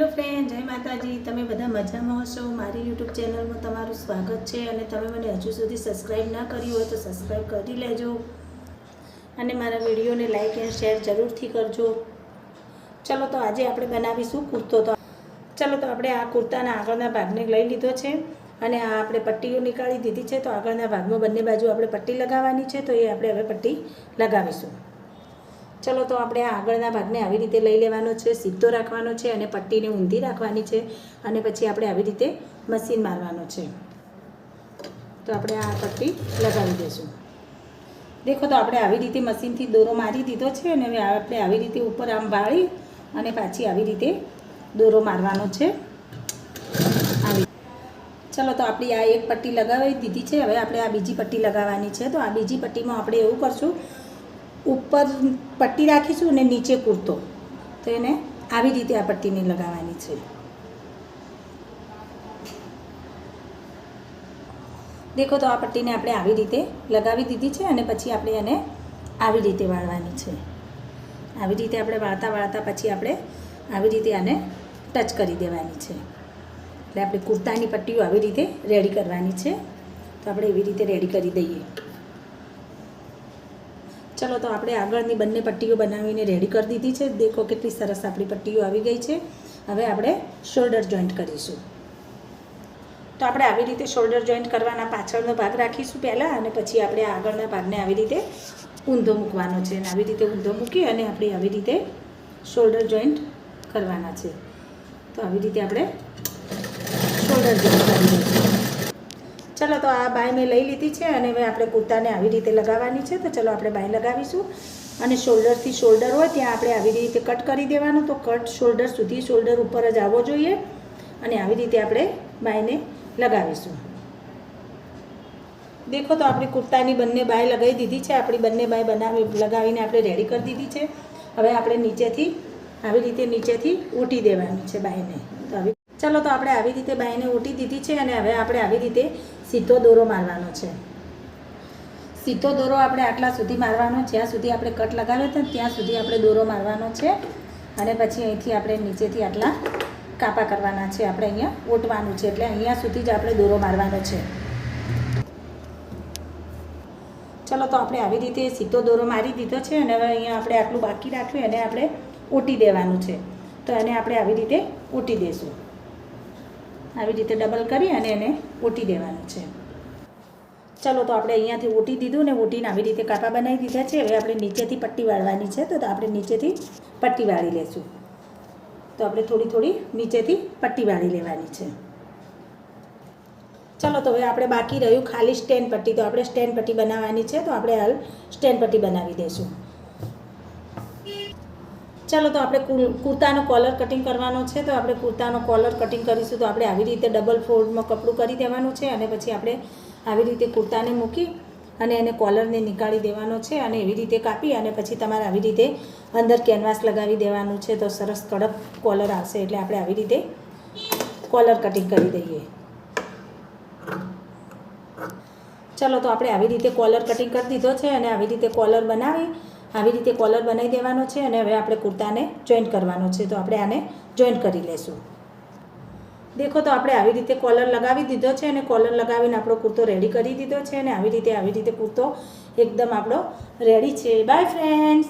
Hello friend, જય માતાજી. તમે બધા મજામાં હશો? મારી યુટ્યુબ ચેનલમાં તમારું સ્વાગત છે અને તમે મને હજુ સુધી સબસ્ક્રાઈબ ના કર્યું હોય તો સબસ્ક્રાઈબ કરી લેજો અને મારા વિડીયોને લાઇક એન્ડ શેર જરૂરથી કરજો. ચલો તો આજે આપણે બનાવીશું કુર્તો. તો ચલો તો આપણે આ કુર્તાના આગળના ભાગને લઈ લીધો છે અને આ આપણે પટ્ટીઓ નીકાળી દીધી છે. તો આગળના ભાગમાં બંને બાજુ આપણે પટ્ટી લગાવવાની છે. તો એ આપણે હવે પટ્ટી લગાવીશું. ચલો તો આપણે આગળના ભાગને આવી રીતે લઈ લેવાનો છે, સીધો રાખવાનો છે અને પટ્ટીને ઊંધી રાખવાની છે અને પછી આપણે આવી રીતે મશીન મારવાનો છે. તો આપણે આ પટ્ટી લગાવી દઈશું. દેખો તો આપણે આવી રીતે મશીનથી દોરો મારી દીધો છે અને હવે આપણે આવી રીતે ઉપર આમ વાળી અને પાછી આવી રીતે દોરો મારવાનો છે. આવી ચલો તો આપણી આ એક પટ્ટી લગાવી દીધી છે, હવે આપણે આ બીજી પટ્ટી લગાવવાની છે. તો આ બીજી પટ્ટીમાં આપણે એવું કરશું ઉપર પટ્ટી રાખીશું અને નીચે કુર્તો તો એને આવી રીતે આ પટ્ટીને લગાવવાની છે. દેખો તો આ પટ્ટીને આપણે આવી રીતે લગાવી દીધી છે અને પછી આપણે એને આવી રીતે વાળવાની છે. આવી રીતે આપણે વાળતા વાળતા પછી આપણે આવી રીતે આને ટચ કરી દેવાની છે. એટલે આપણે કુર્તાની પટ્ટીઓ આવી રીતે રેડી કરવાની છે. તો આપણે એવી રીતે રેડી કરી દઈએ. ચલો તો આપણે આગળની બંને પટ્ટીઓ બનાવીને રેડી કરી દીધી છે. દેખો કેટલી સરસ આપણી પટ્ટીઓ આવી ગઈ છે. હવે આપણે શોલ્ડર જોઈન્ટ કરીશું. તો આપણે આવી રીતે શોલ્ડર જોઈન્ટ કરવાના પાછળનો ભાગ રાખીશું પહેલાં અને પછી આપણે આગળના ભાગને આવી રીતે ઊંધો મૂકવાનો છે. અને આવી રીતે ઊંધો મૂકી અને આપણે આવી રીતે શોલ્ડર જોઈન્ટ કરવાના છે. તો આવી રીતે આપણે શોલ્ડર જોઈન્ટ કરી દઈશું ચલો, તો આ બાય મેં લઈ લીધી છે અને હવે આપણે કુર્તાને આવી રીતે લગાવવાની છે. તો ચલો, આપણે બાય લગાવીશું. અને શોલ્ડરથી શોલ્ડર હોય, ત્યાં આપણે આવી રીતે કટ કરી દેવાનું. તો કટ શોલ્ડર સુધી શોલ્ડર ઉપર જ આવવો જોઈએ. અને આવી રીતે આપણે બાયને લગાવીશું. દેખો, તો આપણી કુર્તાની બંને બાય લગાવી દીધી છે. આપણી બંને બાય બનાવી, લગાવીને આપણે રેડી કરી દીધી છે. હવે આપણે નીચેથી, આવી રીતે નીચેથી ઉટી દેવાની છે બાયને. તો આવી ચલો તો આપણે આવી રીતે બાઈને ઊંટી દીધી છે અને હવે આપણે આવી રીતે સીધો દોરો મારવાનો છે. સીધો દોરો આપણે આટલા સુધી મારવાનો, જ્યાં સુધી આપણે કટ લગાવ્યો હતો ત્યાં સુધી આપણે દોરો મારવાનો છે. અને પછી અહીંથી આપણે નીચેથી આટલા કાપા કરવાના છે. આપણે અહીંયા ઓટવાનું છે. એટલે અહીંયા સુધી જ આપણે દોરો મારવાનો છે. ચલો તો આપણે આવી રીતે સીધો દોરો મારી દીધો છે અને હવે અહીંયા આપણે આટલું બાકી રાખ્યું એને આપણે ઓટી દેવાનું છે. તો એને આપણે આવી રીતે ઓટી દઈશું આવી રીતે ડબલ કરી અને એને ઓટી દેવાનું છે. ચલો તો આપણે અહીંયાથી ઓટી દીધું ને ઓટીને આવી રીતે કાપા બનાવી દીધા છે. હવે આપણે નીચેથી પટ્ટી વાળવાની છે તો આપણે નીચેથી પટ્ટી વાળી લેશું. તો આપણે થોડી થોડી નીચેથી પટ્ટી વાળી લેવાની છે. ચલો તો હવે આપણે બાકી રહ્યું ખાલી સ્ટેન્ડ પટ્ટી. તો આપણે સ્ટેન્ડ પટ્ટી બનાવવાની છે. તો આપણે હાલ સ્ટેન્ડ પટ્ટી બનાવી દઈશું. ચાલો તો આપણે કુર- કુર્તાનો કોલર કટિંગ કરવાનો છે, તો આપણે કુર્તાનો કોલર કટિંગ કરીશું, તો આપણે આવી રીતે ડબલ ફોલ્ડમાં કપડું કરી દેવાનું છે, અને પછી આપણે આવી રીતે કુર્તાને મૂકી અને એને કોલરને નીકાળી દેવાનો છે, અને એવી રીતે કાપી અને પછી તમારે આવી રીતે અંદર કેનવાસ લગાવી દેવાનું છે, તો સરસ કડક કોલર આવશે, એટલે આપણે આવી રીતે કોલર કટિંગ કરી દઈએ. ચાલો તો આપણે આવી રીતે કોલર કટિંગ કરી દીધો છે, અને આવી રીતે કોલર બનાવી આવી રીતે કોલર બનાવી દેવાનો છે અને હવે આપણે કુર્તાને જોઈન્ટ કરવાનો છે. તો આપણે આને જોઈન્ટ કરી લેશું. દેખો તો આપણે આવી રીતે કોલર લગાવી દીધો છે અને કોલર લગાવીને આપણો કુર્તો રેડી કરી દીધો છે અને આવી રીતે આવી રીતે કુર્તો એકદમ આપણો રેડી છે. By friends